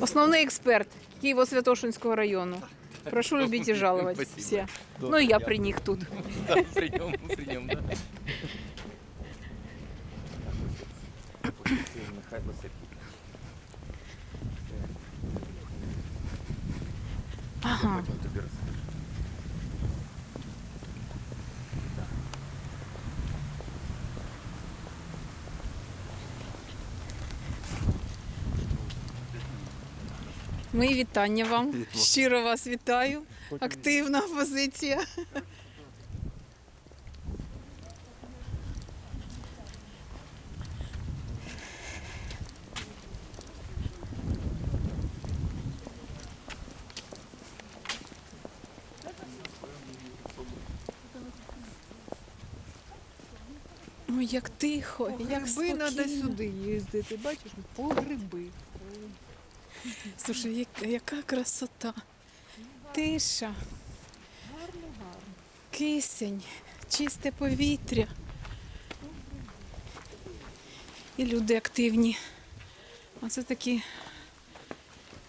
Основний експерт Києво-Святошинського району. Прошу любіть і жалувати всі. Ну і я при них тут. Да, прийом, прийом, да. Михайло Сергійович. Ага. Потім тобі розкажу. Мої вітання вам. Щиро вас вітаю. Активна позиція. Ой, як тихо, як Гриби треба сюди їздити, бачиш, по гриби. Слушай, як- яка красота. Тиша, Гарно, гарно. кисень, чисте повітря. І люди активні. Оце такі